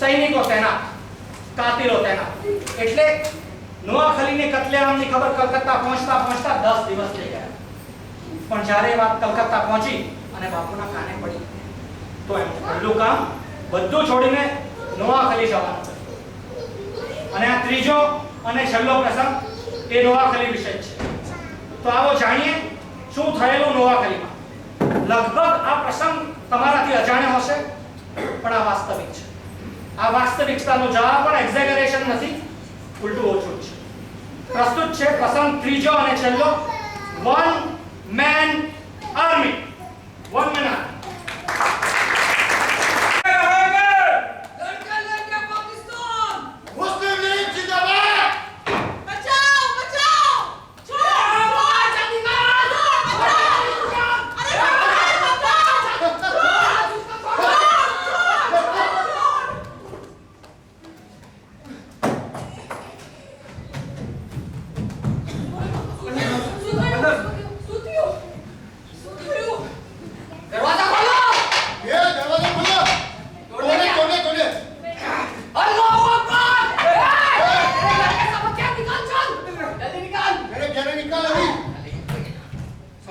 સૈનિકો તૈનાત, કાતિલો તૈનાત. એટલે નોઆખલીને કતલેઆમની ખબર કલકત્તા પહોંચતા પહોંચતા 10 દિવસ થઈ ગયા. પણ જ્યારે વાત કલકત્તા પહોંચી અને બાપુના કાને પડી. તો એમ પહેલું કામ બધું છોડીને નોઆખલી જવાનું. અને આ ત્રીજો અને છેલ્લો પ્રસંગ એ નોઆખલી વિશે છે. તો આવો જાણીએ શું થયેલું નોઆખલીમાં લગભગ આ પ્રસંગ તમારાથી અજાણ્યો હશે, પણ આ વાસ્તવિક છે. આ વાસ્તવિકતાનો જવાબ પણ એક્ઝેગરેશન નથી, ઉલટું ઓછું છે. પ્રસ્તુત છે, પ્રસંગ ત્રીજો અને છેલ્લો. વન મેન આર્મી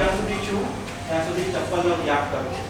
જ્યાં સુધી છું. ત્યાં સુધી ચપ્પલનો ત્યાગ કરું છું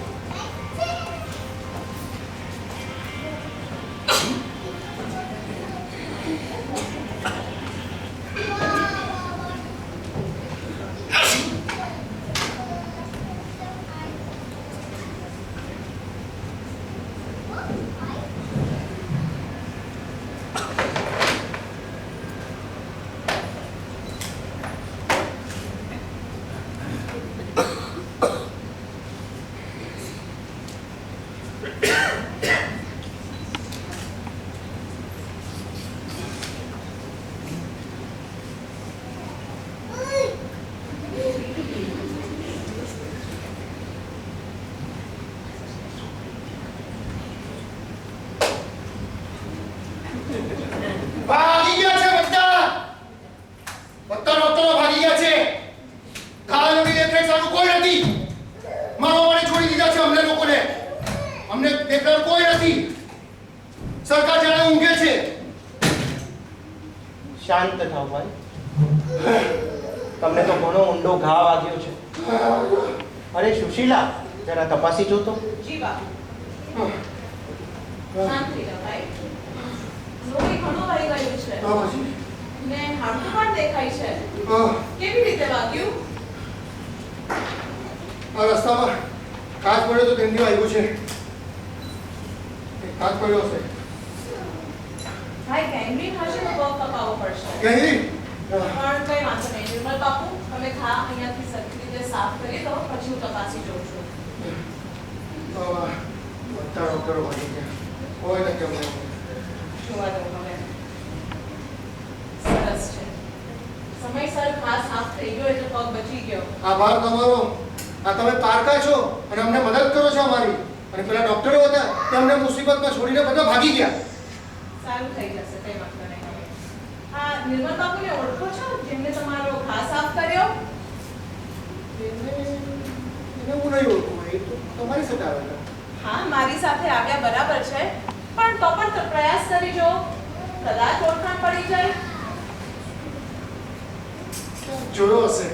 ભાગી ગયા છે બધા બધા ડોક્ટરો ભાગી ગયા છે ઘાયલોની દેખરેખ સારું કોઈ નથી મારો મને છોડી દીધા છે અમને લોકોને અમને દેખરેખ કોઈ નથી સરકાર જાણે ઊંઘે છે શાંત થાવ ભાઈ તમને તો ઘણો ઊંડો ઘા વાગ્યો છે અરે સુશીલા જરા તપાસી જોતો? જી બાપુ શાંતિ ભાઈ. લોહી ઘણું વહી ગયું છે. તો પછી? ને હાડકું પણ દેખાય છે. કેવી રીતે વાગ્યું? આ રસ્તામાં કાચ પડ્યો તો તેની આવ્યું છે. કાચ પડ્યો છે ભાઈ ગેંગ્રીન હશે તો પગ કપાવવો પડશે. પણ કઈ વાંધો નહીં. નિર્મલ બાપુ તમે ખા અહીંયાથી સરખી રીતે સાફ કરી દો પછી હું તપાસી જોઉં છું. હા, બધા ડોક્ટરો ભાગી ગયા કોઈ નથી અમને જોવા દો હવે સરસ છે સમયસર ઘા સાફ થઈ ગયો એટલે પગ બચી ગયો આભાર તમારો આ તમે પારકા છો અને અમને મદદ કરો છો અમારી. અને પેલા ડોક્ટરો હતા તે અમને મુસીબતમાં છોડીને બધા ભાગી ગયા. સારું થઈ જશે કઈ વાંધો નહીં હા નિર્મલ બાપુને ઓળખો છો? જેમને તમારો ખાસ સાફ કર્યો? એને હું નહીં ઓળખું. તો તમારી સાથે આવ્યા હા મારી સાથે આવ્યા બરાબર છે. પણ તો પણ પ્રયાસ કરી જો. કદાચ ઓળખાણ પડી જાય. જોયો હશે.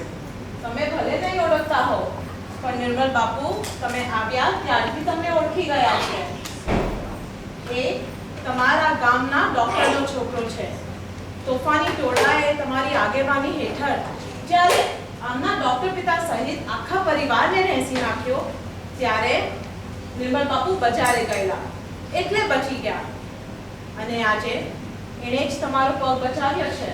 તમે ભલે નહીં ઓળખતા હો પણ નિર્મલ બાપુ તમે આવ્યા ત્યારથી તમને ઓળખી ગયા છે. એ તમારા ગામના ડોક્ટરનો છોકરો છે. તોફાની ટોળાએ તમારી આગેવાની હેઠળ જ્યારે આમના ડોક્ટર પિતા સહિત આખા પરિવારને રહેસી નાખ્યો ત્યારે નિર્મલ બાપુ બજારે ગયેલા એટલે બચી ગયા અને આજે એણે જ તમારો પગ બચાવ્યો છે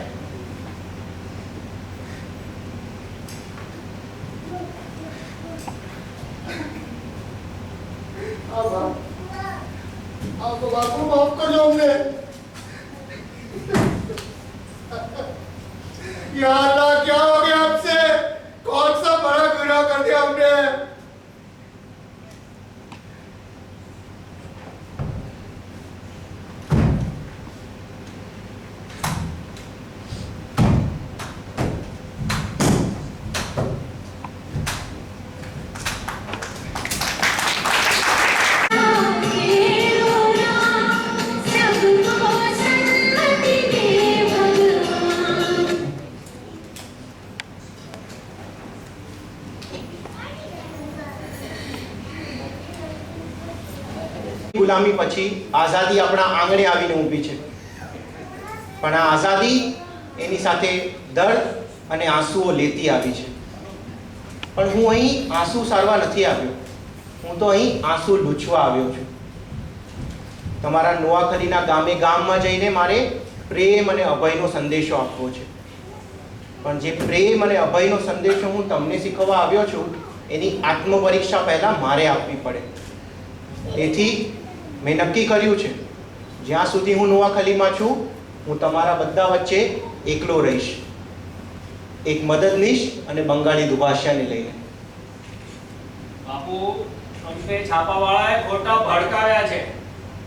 આભાર આપ બાપુ માફ કરજો અમને या अल्लाह क्या हो गया आपसे कौन सा बड़ा गुनाह कर दिया हमने ગુલામી પછી આઝાદી આપણા આંગણે આવીને ઊભી છે. પણ આ આઝાદી એની સાથે દર્દ અને આંસુઓ લેતી આવી છે. પણ હું અહીં આંસુ સારવા નથી આવ્યો હું તો અહીં આંસુ લૂછવા આવ્યો છું. તમારા નોઆખરીના ગામે ગામમાં જઈને મારે પ્રેમ અને અભયનો સંદેશો આપવો છે. પણ જે પ્રેમ અને અભયનો સંદેશો હું તમને શીખવવા આવ્યો છું, એની આત્મપરીક્ષા પહેલાં મારે આપવી પડે. તેથી મેં નક્કી કર્યું છે. જ્યાં સુધી હું નોઆખલીમાં છું હું તમારા બધા વચ્ચે એકલો રહીશ. એક મદદનીશ અને બંગાળી દુભાષાને લઈને. બાપુ અમને છાપાવાળાએ ખોટા ભડકાવ્યા છે.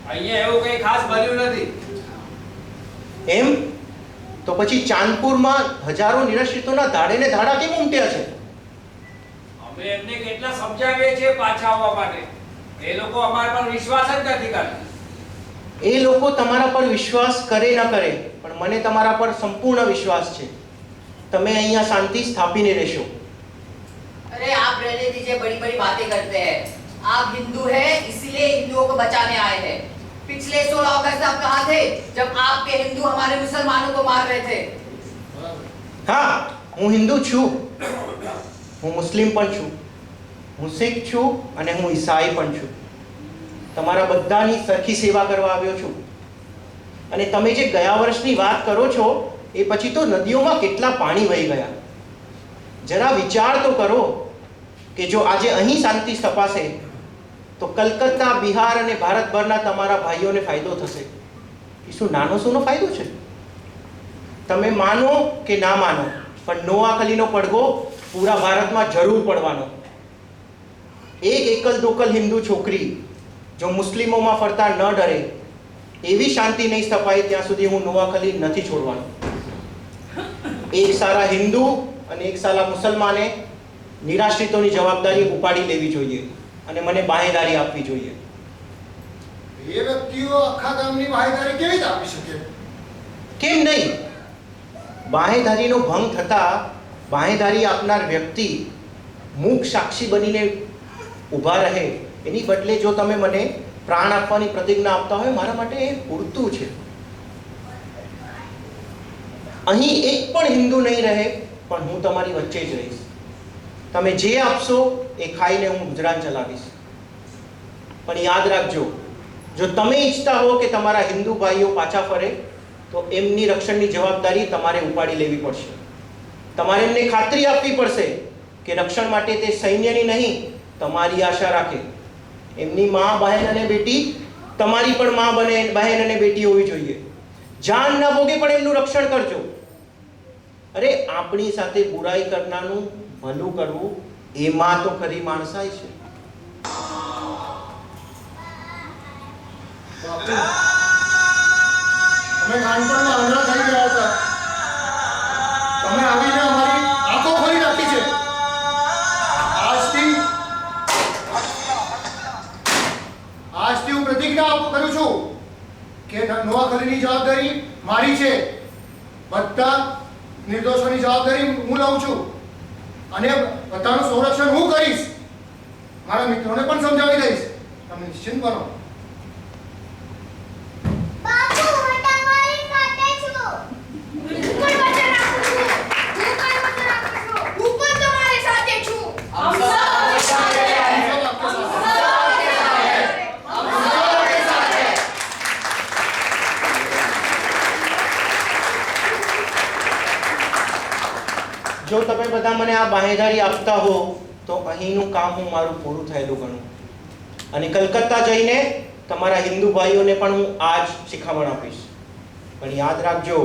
અહીંયા એવું કંઈ ખાસ બન્યું નથી. એમ? તો પછી ચાંદપુરમાં હજારો નિરાશ્રિતોના ધાડે ને ધાડા કેમ ઉમટ્યા છે? અમે એમને કેટલા સમજાવીએ છીએ પાછા આવવા માટે. એ લોકો અમારા પર વિશ્વાસ જ નથી કરતા એ લોકો તમારા પર વિશ્વાસ કરે ન કરે પણ મને તમારા પર સંપૂર્ણ વિશ્વાસ છે તમે અહીંયા શાંતિ સ્થાપીને રહેશો अरे आप रहने दीजिए बड़ी बड़ी बातें करते हैं आप हिंदू हैं इसीलिए हिंदुओं को बचाने आए हैं पिछले 16 अगस्त आप कहाँ थे जब आपके हिंदू हमारे मुसलमानों को मार रहे थे હા હું હિન્દુ છું હું મુસ્લિમ પણ છું હું શીખ છું અને હું ઈસાઈ પણ છું. તમારા બધાની સરખી સેવા કરવા આવ્યો છું. અને તમે જે ગયા વર્ષની વાત કરો છો, એ પછી તો નદીઓમાં કેટલા પાણી વહી ગયા. જરા વિચાર તો કરો કે જો આજે અહીં શાંતિ સ્થપાશે, તો કલકત્તા, બિહાર અને ભારતભરના તમારા ભાઈઓને ફાયદો થશે. એ શું નાનો સૂનો ફાયદો છે? તમે માનો કે ના માનો, પણ નોઆખલીનો પડઘો પૂરા ભારતમાં જરૂર પડવાનો. એક એકલ દોકલ હિન્દુ છોકરી જો મુસ્લિમોમાં ફરતા ન ડરે એવી શાંતિ નહીં સ્થપાય ત્યાં સુધી હું નોવાખલી નથી છોડવાનો. એક સારા હિન્દુ અને એક સારા મુસલમાને નિરાશ્રિતોની જવાબદારી ઉપાડી લેવી જોઈએ અને મને બાહેદારી આપવી જોઈએ. એ વ્યક્તિઓ આખા ગામની બાહેદારી કેવી રીતે આપી શકે? કેમ નહીં? બાહેધારીનો ભંગ થતા બાહેધારી આપનાર વ્યક્તિ મૂક સાક્ષી બનીને ઊભા રહે. એની બદલે જો તમે મને પ્રાણ આપવાની પ્રતિજ્ઞા આપતા હોય, મારા માટે એ પૂરતું છે. અહીં એક પણ હિન્દુ નહીં રહે, પણ હું તમારી વચ્ચે જ રહીશ. તમે જે આપશો, એ ખાઈને હું ગુજરાન ચલાવીશ. પણ યાદ રાખજો, જો તમે ઈચ્છતા હો કે તમારા હિન્દુ ભાઈઓ પાછા ફરે, તો એમની રક્ષણની જવાબદારી તમારે ઉપાડી લેવી પડશે. તમારે એમને ખાતરી આપવી પડશે કે રક્ષણ માટે તે સૈન્યની નહીં તમારી આશા રાખે. એમની મા, બહેન અને બેટી તમારી પણ મા બને, બહેન અને બેટી હોવી જોઈએ. જાન ના ભોગે પણ એમનું રક્ષણ કરજો. અરે, આપણી સાથે બુરાઈ કરનારનું ભલું કરવું એમાં તો ખરી માણસાઈ છે. અમે નાનપણમાં આંધળા થઈ ગયા હતા. તમે આવીને આવતું કરું છું? કે નોવાખલીની જવાબદારી મારી છે. બધા નિર્દોષોની જવાબદારી હું લઉં છું. અને બધાનું સંરક્ષણ હું કરીશ. મારા મિત્રોને પણ સમજાવી દઈશ. તમે નિશ્ચિંત બનો. બધા આ બાહેધરી આપતા હો તો અહીંનું કામ હું મારું પૂરું થયેલું ગણું. અને કલકત્તા જઈને તમારા હિન્દુ ભાઈઓને પણ હું આ જ શિખામણ આપીશ. પણ યાદ રાખજો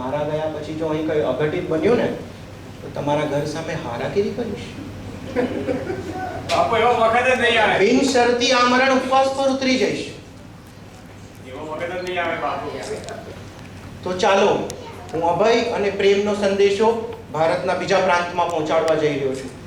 મારા ગયા પછી જો અહીં કંઈ અઘટિત બન્યું ને તો તમારા ઘર સામે હારાગીરી કરીશ. બાપુ એવો વખત નહીં આવે. બિન શરતી આમરણ ઉપવાસ પર ઉતરી જઈશ. એવો વખત નહીં આવે બાપુ. તો ચાલો હું અભય અને પ્રેમનો સંદેશો ભારતના બીજા પ્રાંતમાં પહોંચાડવા જઈ રહ્યો છું.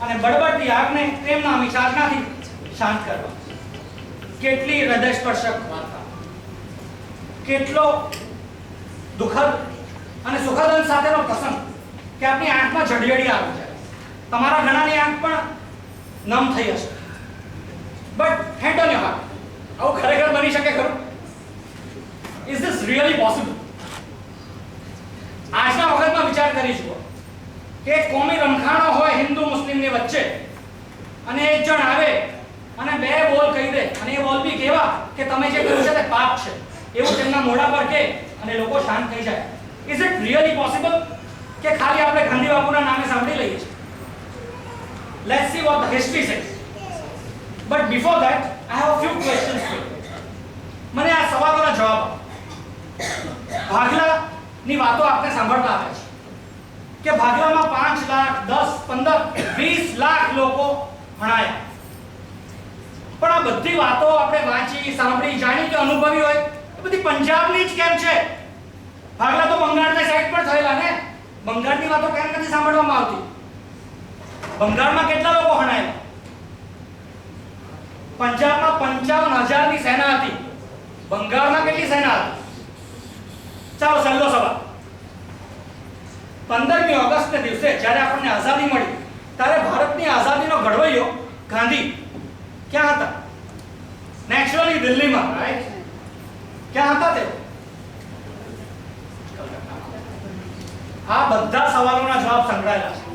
આપણે બળબડતી આગને પ્રેમના વિચારણાથી શાંત કરવા. કેટલી હૃદયસ્પર્શક કેટલો દુઃખદ અને સુખદ સાથેનો પ્રસંગ કે આપની આંખમાં જડિયડી આવે જાય. તમારા ઘણાની આંખ પણ નમ થઈ હશે. But hand on your heart આવું ખરેખર બની શકે ખરું? ઇઝ ધીસ રિયલી પોસિબલ આજના વખતમાં વિચાર કરી જુઓ. કે કોમી રમખાણો હોય હિન્દુ મુસ્લિમની વચ્ચે, અને એક જણ આવે અને બે બોલ કહી દે, અને એ બોલ બી કેવા કે તમે જે કર્યું છે તે પાપ છે. એવું તેમના મોઢા પર કે અને લોકો શાંત થઈ જાય. ઇઝ ઇટ રિયલી પોસિબલ કે ખાલી આપણે ગાંધી બાપુના નામે સાંભળી લઈએ છીએ. Let's see history the But before but before that I few few for you. મને આ સવાલોના જવાબ આપો. ભાગલાની વાતો આપણે સાંભળતા આવે છે કે ભાગલામાં પાંચ લાખ, દસ, પંદર, વીસ લાખ લોકો ભણાયા. પણ આ બધી વાતો આપણે વાંચી, સાંભળી, જાણી કે અનુભવી હોય, એ બધી પંજાબની જ કેમ છે? ભાગલા તો બંગાળની સાઈડ પર થયેલા ને? બંગાળની વાતો કેમ નથી સાંભળવામાં આવતી? બંગાળમાં કેટલા લોકો ભણાયેલા પંજાબમાં પંચાવન હજારની સેના હતી. બંગાળમાં કેટલી સેના હતી? ચાલો સહેલો સવાલ. પંદરમી ઓગસ્ટના દિવસે જ્યારે આપણને આઝાદી મળી, ત્યારે ભારતની આઝાદીનો ઘડવૈયો ગાંધી ક્યાં હતા? નેચરલી દિલ્હીમાં. ક્યાં હતા તે? આ બધા સવાલોના જવાબ સંકળાયેલા છે.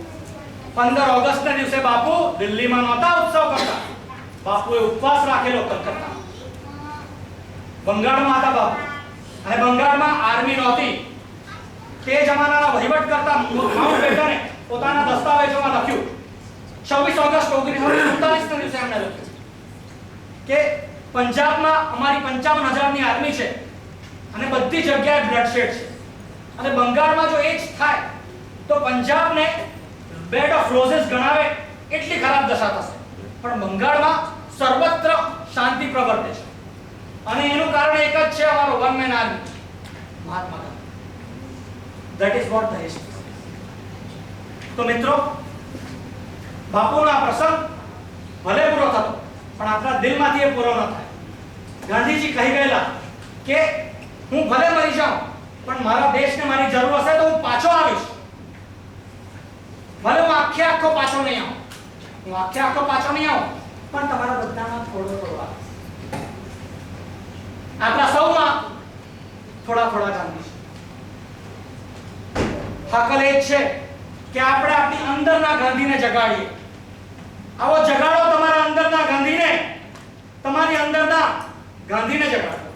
પંદર ઓગસ્ટના દિવસે બાપુ દિલ્હીમાં નહોતા ઉત્સવ કરતા. બાપુએ ઉપવાસ રાખેલો કલકત્તા. બંગાળમાં હતા બાપુ. અને બંગાળમાં આર્મી નહોતી. તે જમાનાના વહીવટ કરતા માઉન્ટબેટને પોતાના દસ્તાવેજોમાં લખ્યું. 26 ઓગસ્ટ 1947 ના દિવસે એમણે લખ્યું કે પંજાબમાં અમારી 55000 ની આર્મી છે અને બધી જગ્યાએ બ્લડશેડ છે. અને બંગાળમાં જો એ જ થાય, તો પંજાબને બેડ ઓફ રોઝેસ ગણાવે, એટલી ખરાબ દશા થશે. પણ બંગાળમાં સર્વત્ર શાંતિ પ્રવર્તે છે. અને એનું કારણ એક જ છે અમારો one man army. Mahatma Gandhi. That is what the history તો મિત્રો, બાપુનો આ પ્રસંગ ભલે પૂરો થતો, પણ આપણા દિલમાંથી એ પૂરો ન થાય. ગાંધીજી કહી ગયેલા કે હું ભલે મરી જાઉં, પણ મારા દેશને મારી જરૂર હશે તો હું પાછો આવીશ. ભલે હું આખે આખો પાછો નહીં આવું. હું આખે આખો પાછો નહીં આવું. પણ તમારા બધાના થોડો થોડો આપણા સૌમાં થોડા થોડા ગાંધી છે. હકલ એ છે કે આપણે આપણી અંદરના ગાંધીને જગાડીએ. આવો જગાડો તમારા અંદરના ગાંધીને. તમારી અંદરના ગાંધીને જગાડો.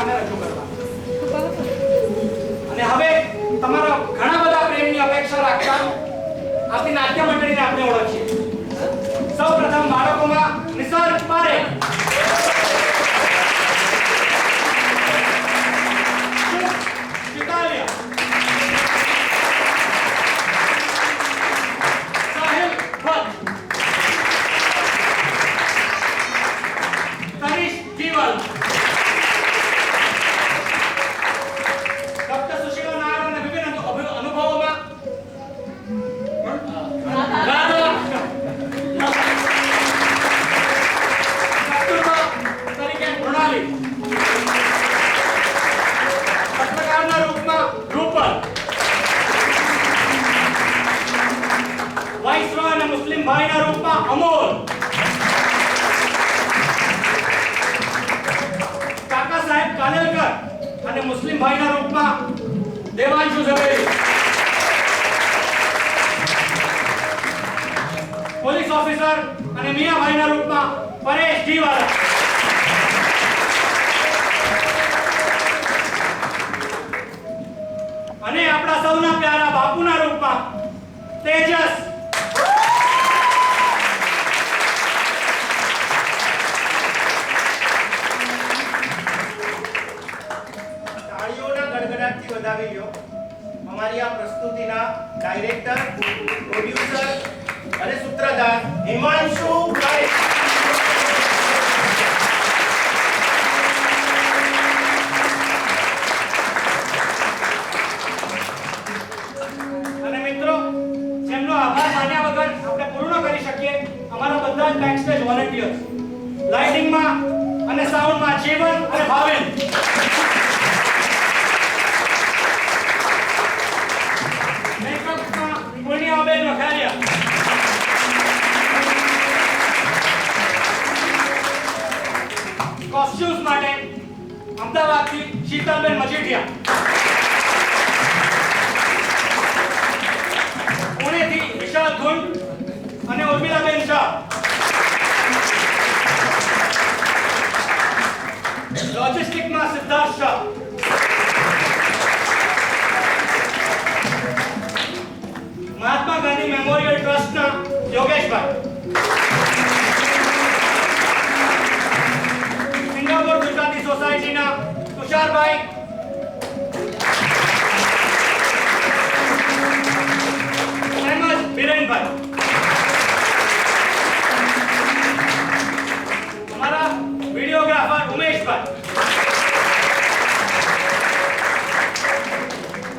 વાસ્તવિકતાને તમારી મિયાભાઈના રૂપમાં પરેશ જીવાલા અને આપણા સૌના પ્યારા બાપુના રૂપમાં તેજસ તાળીઓના ગડગડાટથી વધાવી લ્યો અમારી આ પ્રસ્તુતિના ડાયરેક્ટર પ્રોડ્યુસર અને સૂત્રધાર હિમાંશુ ગાય અને મિત્રો, જેમનો આભાર માન્યા વગર આપણે પૂર્ણ કરી શકીએ અમારા બધા જ બેકસ્ટેજ વોલેન્ટિયર્સ અને સાઉન્ડમાં જીવન અને ભાવિન. મેકઅપમાં પૂર્ણિમાબેન વખારિયા કોસ્ચ્યુમ્સ માટે અમદાવાદથી શીતલબેન મજીઠિયા. પુણેથી વિશાલ ગુંડ અને ઉર્મિલાબેન શાહ. લોજિસ્ટિકમાં સિદ્ધાર્થ શાહ. અમારા વિડીયોગ્રાફર ઉમેશભાઈ.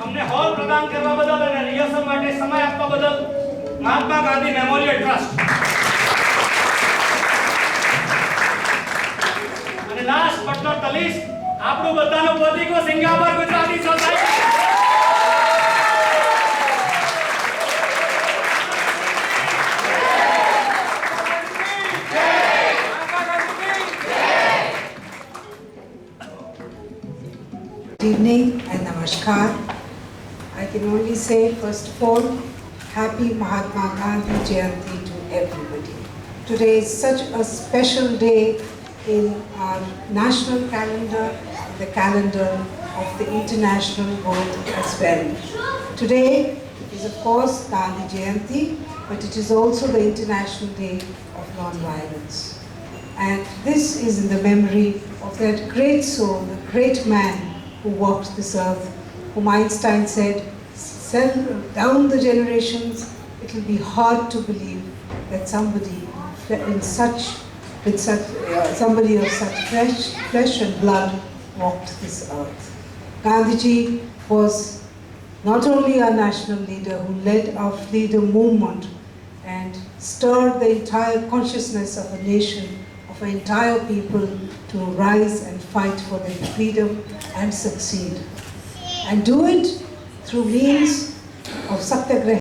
અમને હોલ પ્રદાન કરવા બદલ અને રિહર્સલ માટે સમય આપવા બદલ મહાત્મા ગાંધી મેમોરિયલ ટ્રસ્ટ. અને last but not least આપણું બધાનું પ્રતીકો Singapore Gujarati society Good evening and namaskar. I can only say, first of all, happy Mahatma Gandhi Jayanti to everybody. Today is such a special day in our national calendar, the calendar of the international world as well. Today is of course Gandhi Jayanti, but it is also the International Day of Non-Violence. And this is in the memory of that great soul, the great man who walked this earth, whom Einstein said, "Send down the generations, it will be hard to believe that somebody in such, with such, uh, somebody of such flesh, flesh and blood walked this earth. Gandhiji was not only a national leader who led our freedom movement and stirred the entire consciousness of a nation, of an entire people to rise and fight for their freedom and succeed. And do it through means of satyagraha